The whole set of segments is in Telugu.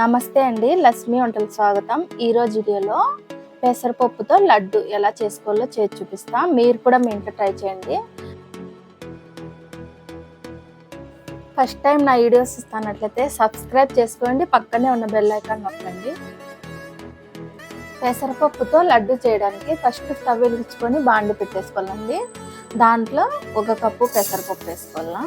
నమస్తే అండి లక్ష్మి వంటలు స్వాగతం. ఈరోజు వీడియోలో పెసరపప్పుతో లడ్డు ఎలా చేసుకోవాలో చేసి చూపిస్తా. మీరు కూడా మీ ఇంట్లో ట్రై చేయండి. ఫస్ట్ టైం నా వీడియోస్ ఇస్తానట్లయితే సబ్స్క్రైబ్ చేసుకోండి పక్కనే ఉన్న బెల్ ఐకాన్ నొక్కండి. పెసరపప్పుతో లడ్డు చేయడానికి ఫస్ట్ స్టవ్ వెలిగించుకొని బాండి పెట్టేసుకోవాలండి. దాంట్లో ఒక కప్పు పెసరపప్పు వేసుకోవాలా.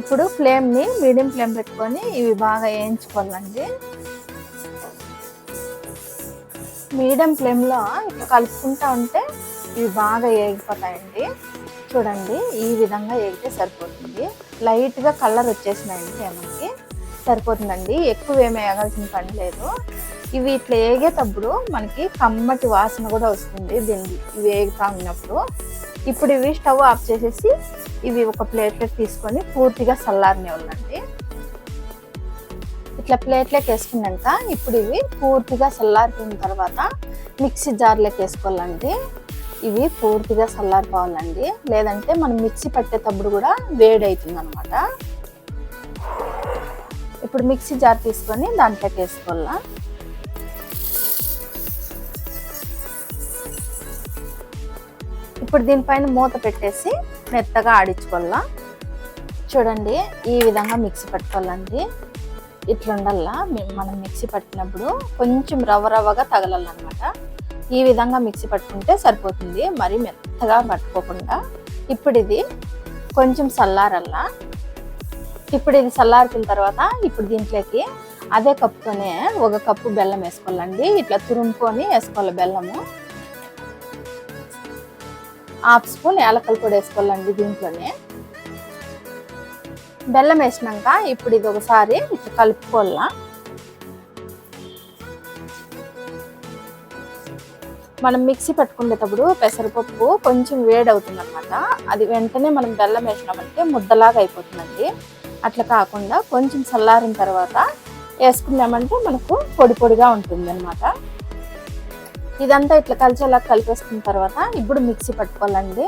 ఇప్పుడు ఫ్లేమ్ని మీడియం ఫ్లేమ్ పెట్టుకొని ఇవి బాగా వేయించుకోవాలండి. మీడియం ఫ్లేమ్లో ఇట్లా కలుపుకుంటా ఉంటే ఇవి బాగా వేగిపోతాయండి. చూడండి ఈ విధంగా వేగితే సరిపోతుంది. లైట్గా కలర్ వచ్చేసినాయండి మనకి సరిపోతుందండి. ఎక్కువ ఏమి వేయాల్సిన పని లేదు. ఇవి ఇట్లా వేగేటప్పుడు మనకి కమ్మటి వాసన కూడా వస్తుంది దీన్ని ఇవి వేగుతా ఉన్నప్పుడు ఇప్పుడు ఇవి స్టవ్ ఆఫ్ చేసేసి ఇవి ఒక ప్లేట్లోకి తీసుకొని పూర్తిగా చల్లారనివ్వాలండి ఇట్లా ప్లేట్లోకి వేసుకున్నాక ఇప్పుడు ఇవి పూర్తిగా చల్లారిపోయిన తర్వాత మిక్సీ జార్లోకి వేసుకోవాలండి. ఇవి పూర్తిగా చల్లారిపోవాలండి. లేదంటే మనం మిక్సీ పట్టేటప్పుడు కూడా వేడి అవుతుంది అనమాట ఇప్పుడు మిక్సీ జార్ తీసుకొని దాంట్లోకి వేసుకోవాలా ఇప్పుడు దీనిపైన మూత పెట్టేసి మెత్తగా ఆడించుకోవాలా? చూడండి ఈ విధంగా మిక్సీ పట్టుకోవాలండి. ఇట్లా ఉండాలా? మనం మిక్సీ పట్టినప్పుడు కొంచెం రవ్వ రవ్వగా తగలాలన్నమాట. ఈ విధంగా మిక్సీ పట్టుకుంటే సరిపోతుంది. మరి మెత్తగా పట్టుకోకుండా. ఇప్పుడు ఇది కొంచెం చల్లారల్లా. ఇప్పుడు ఇది చల్లారిన తర్వాత ఇప్పుడు దీంట్లోకి అదే కప్పుతోనే ఒక కప్పు బెల్లం వేసుకోవాలండి. ఇట్లా తురుముకొని వేసుకోవాలి బెల్లము. హాఫ్ స్పూన్ యాలకల పొడి వేసుకోవాలండి దీంట్లోనే. బెల్లం వేసినాక ఇప్పుడు ఇది ఒకసారి ఇట్లా కలుపుకోవాలా. మనం మిక్సీ పట్టుకునేటప్పుడు పెసరపప్పు కొంచెం వేడి అవుతుంది అనమాట అది వెంటనే మనం బెల్లం వేసినామంటే ముద్దలాగా అయిపోతుందండి. అట్లా కాకుండా కొంచెం చల్లారిన తర్వాత వేసుకున్నామంటే మనకు పొడి పొడిగా ఉంటుంది అనమాట ఇదంతా ఇట్లా కలిసేలా కలిపేసుకున్న తర్వాత ఇప్పుడు మిక్సీ పట్టుకోవాలండి.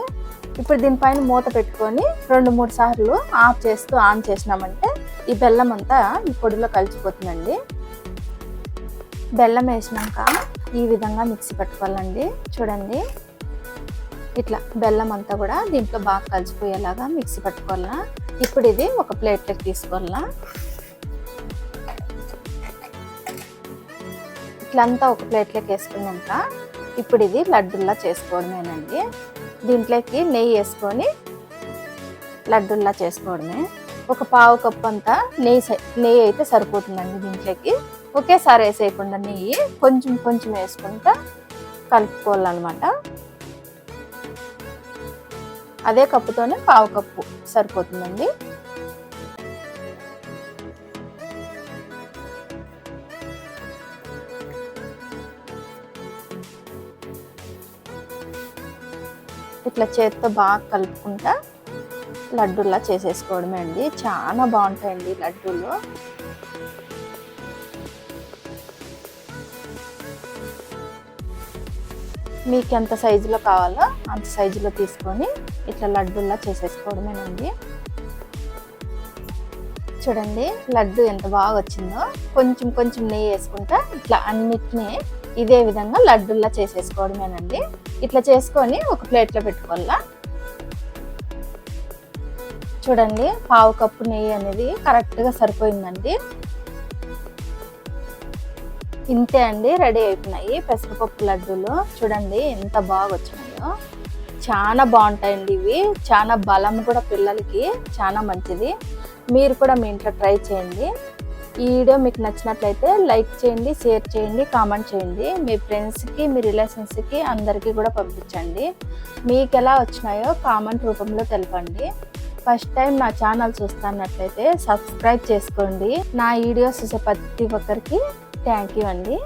ఇప్పుడు దీనిపైన మూత పెట్టుకొని రెండు మూడు సార్లు ఆఫ్ చేస్తూ ఆన్ చేసినామంటే ఈ బెల్లం అంతా ఈ పొడిలో కలిసిపోతుందండి. బెల్లం వేసినాక ఈ విధంగా మిక్సీ పట్టుకోవాలండి. చూడండి. ఇట్లా బెల్లం అంతా కూడా దీంట్లో బాగా కలిసిపోయేలాగా మిక్సీ పట్టుకోవాలా. ఇప్పుడు ఇది ఒక ప్లేట్లోకి తీసుకోవాలా. ఇట్లంతా ఒక ప్లేట్లోకి వేసుకున్నాక ఇప్పుడు ఇది లడ్డుల్లా చేసుకోవడమేనండి. దీంట్లోకి నెయ్యి వేసుకొని లడ్డుల్లా చేసుకోవడమే. ఒక పావు కప్పు అంతా నెయ్యి నెయ్యి అయితే సరిపోతుందండి దీంట్లోకి. ఒకేసారి వేసేయకుండా నెయ్యి కొంచెం కొంచెం వేసుకుంటా కలుపుకోవాలన్నమాట. అదే కప్పుతోనే పావు కప్పు సరిపోతుందండి. ఇట్లా చేతితో బాగా కలుపుకుంటా లడ్డూలా చేసేసుకోవడమే అండి. చాలా బాగుంటాయండి లడ్డూలు. మీకు ఎంత సైజులో కావాలో అంత సైజులో తీసుకొని ఇట్లా లడ్డూలా చేసేసుకోవడమేనండి. చూడండి లడ్డు ఎంత బాగా వచ్చిందో కొంచెం కొంచెం నెయ్యి వేసుకుంటా ఇట్లా అన్నిటినీ ఇదే విధంగా లడ్డుల్లా చేసేసుకోవడమేనండి. ఇట్లా చేసుకొని ఒక ప్లేట్లో పెట్టుకోవాలా. చూడండి పావు కప్పు నెయ్యి అనేది కరెక్ట్గా సరిపోయిందండి. ఇంతే అండి రెడీ అయిపోయినాయి. పెసరపప్పు లడ్డూలు. చూడండి ఎంత బాగా వచ్చినాయో. చాలా బాగుంటాయండి ఇవి. చాలా బలం కూడా పిల్లలకి. చాలా మంచిది. మీరు కూడా మీ ఇంట్లో ట్రై చేయండి. ఈ వీడియో మీకు నచ్చినట్లయితే లైక్ చేయండి షేర్ చేయండి కామెంట్ చేయండి. మీ ఫ్రెండ్స్కి మీ రిలేషన్స్కి అందరికీ కూడా పంపించండి. మీకు ఎలా వచ్చినాయో కామెంట్ రూపంలో తెలపండి. ఫస్ట్ టైం నా ఛానల్ చూస్తున్నట్లయితే సబ్స్క్రైబ్ చేసుకోండి. నా వీడియోస్ చూసే ప్రతి ఒక్కరికి థ్యాంక్ యూ అండి.